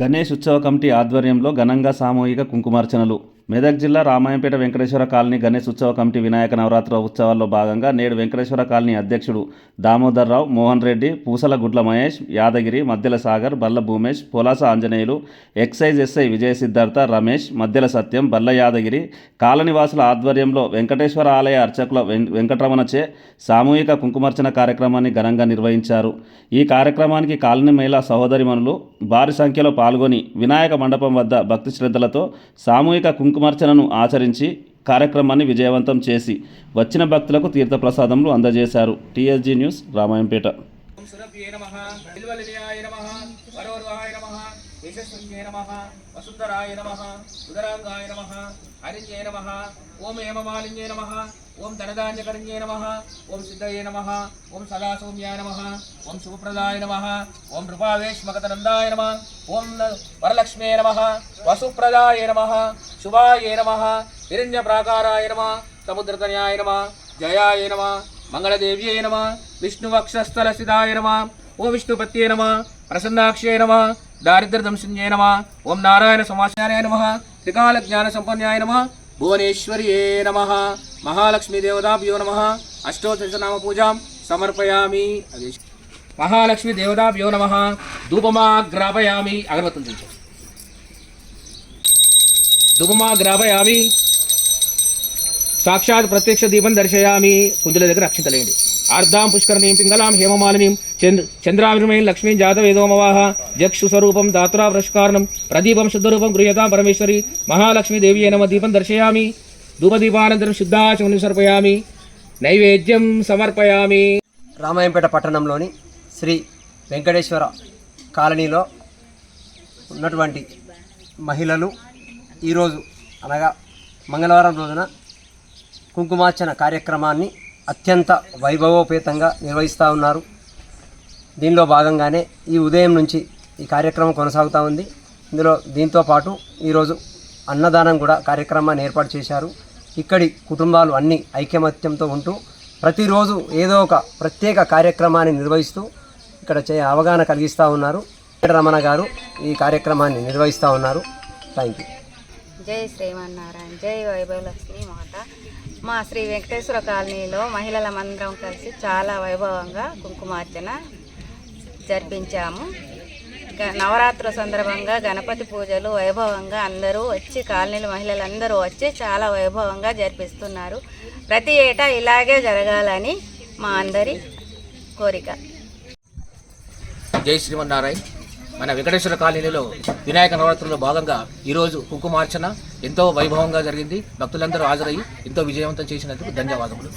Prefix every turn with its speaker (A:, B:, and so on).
A: గణేష్ ఉత్సవ కమిటీ ఆధ్వర్యంలో ఘనంగా సామూహిక కుంకుమార్చనలు మెదక్ జిల్లా రామాయంపేట వెంకటేశ్వర కాలనీ గణేష్ ఉత్సవ కమిటీ వినాయక నవరాత్రి ఉత్సవాల్లో భాగంగా నేడు వెంకటేశ్వర కాలనీ అధ్యక్షుడు దామోదర్రావు మోహన్ రెడ్డి పూసల గుడ్ల మహేష్ యాదగిరి మద్దెల సాగర్ బల్ల భూమేష్ పొలాస ఆంజనేయులు ఎక్సైజ్ ఎస్ఐ విజయ సిద్ధార్థ రమేష్ మద్దెల సత్యం బల్ల యాదగిరి కాలనివాసుల ఆధ్వర్యంలో వెంకటేశ్వర ఆలయ అర్చకుల వెం- వెంకటరమణచే సామూహిక కుంకుమార్చన కార్యక్రమాన్ని ఘనంగా నిర్వహించారు. ఈ కార్యక్రమానికి కాలనీ మహిళా సహోదరిమణులు భారీ సంఖ్యలో పాల్గొని వినాయక మండపం వద్ద భక్తి శ్రద్ధలతో సామూహిక కుంకుమార్చనను ఆచరించి కార్యక్రమాన్ని విజయవంతం చేసి వచ్చిన భక్తులకు తీర్థప్రసాదములు అందజేశారు. TSG news Ramayampet.
B: ఓం నమ. యశస్విన్యే నమ. వసుంధరాయ నమ. ఉదరాంగాయ నమ. హరిణ్యే నమ. ఓం హేమమాలిన్యే నమ. ఓం ధనధాన్యకరణ్యే నమ. ఓం సిద్ధయే నమ. ఓం సదాసౌమ్యాయ నమ. ఓం శుభప్రదాయ నమ. ఓం నృపావేష్మగతనందాయ నమ. ఓం వరలక్ష్మే నమ. వసుప్రదాయ నమ. శుభాయ నమ హిరణ్య ప్రాకారాయ నమ సముద్రతనయాయ నమ జయాయ నమ మంగళదేవ్యై నమ విష్ణువక్షస్థలసిదాయ నమ ఓం విష్ణుపత్యే నమ ప్రసన్నాక్షే నమ దారిద్ర్యదంశన్యే నమ ఓం నారాయణ సమాచార్యాయ నమ త్రికాల జ్ఞాన సంపన్యాయ నమ భువనేశ్వర్యే నమ మహాలక్ష్మీ దేవతాభ్యో నమ అష్టోదశనామ పూజాం సమర్పయామి. అది. మహాలక్ష్మి దేవతాభ్యో నమ ధూపమాగ్రాపయామి అగరబత్తులు దుమమా గ్రావయామి సాక్షాత్ ప్రత్యక్ష దీపం దర్శయామి. కుందుల దగ్గర అక్షింతలేండి ఆర్ధాం పుష్కరణీం పింగళాం హేమమాలినీం చంద్ర చంద్రావిమయం లక్ష్మీం జాతవేదోమవాహ జక్షు స్వరూపం దాత్రా వృష్కారణం ప్రదీపం శుద్ధరూపం గృహ్యతాం పరమేశ్వరి మహాలక్ష్మీ దేవి నమ దీపం దర్శయామి. ధూపదీపానంతరం శుద్ధాచమని సర్పయామి నైవేద్యం సమర్పయామి.
C: రామాయంపేట పట్టణంలోని శ్రీ వెంకటేశ్వర కాలనీలో ఉన్నటువంటి మహిళలు ఈరోజు అనగా మంగళవారం రోజున కుంకుమార్చన కార్యక్రమాన్ని అత్యంత వైభవోపేతంగా నిర్వహిస్తూ ఉన్నారు. దీనిలో భాగంగానే ఈ ఉదయం నుంచి ఈ కార్యక్రమం కొనసాగుతూ ఉంది. ఇందులో దీంతో పాటు ఈరోజు అన్నదానం కూడా కార్యక్రమాన్ని ఏర్పాటు చేశారు. ఇక్కడి కుటుంబాలు అన్ని ఐకమత్యంతో ఉంటూ ప్రతిరోజు ఏదో ఒక ప్రత్యేక కార్యక్రమాన్ని నిర్వహిస్తూ ఇక్కడ చే అవగాహన కలిగిస్తూ ఉన్నారు. రమణ గారు ఈ కార్యక్రమాన్ని నిర్వహిస్తూ ఉన్నారు. థ్యాంక్ యూ
D: జై శ్రీమన్నారాయణ జై వైభవలక్ష్మి మాత. మా శ్రీ వెంకటేశ్వర కాలనీలో మహిళలమందరం కలిసి చాలా వైభవంగా కుంకుమార్చన జరిపించాము. గ- నవరాత్రుల సందర్భంగా గణపతి పూజలు వైభవంగా అందరూ వచ్చి కాలనీల మహిళలందరూ వచ్చి చాలా వైభవంగా జరిపిస్తున్నారు. ప్రతి ఏటా ఇలాగే జరగాలని మా అందరి కోరిక.
B: జై శ్రీమన్నారాయణ. మన వెంకటేశ్వర కాలనీలో వినాయక నవరాత్రుల్లో భాగంగా ఈరోజు కుంకుమార్చన ఎంతో వైభవంగా జరిగింది. భక్తులందరూ హాజరయ్యి ఎంతో విజయవంతం చేసినందుకు ధన్యవాదములు.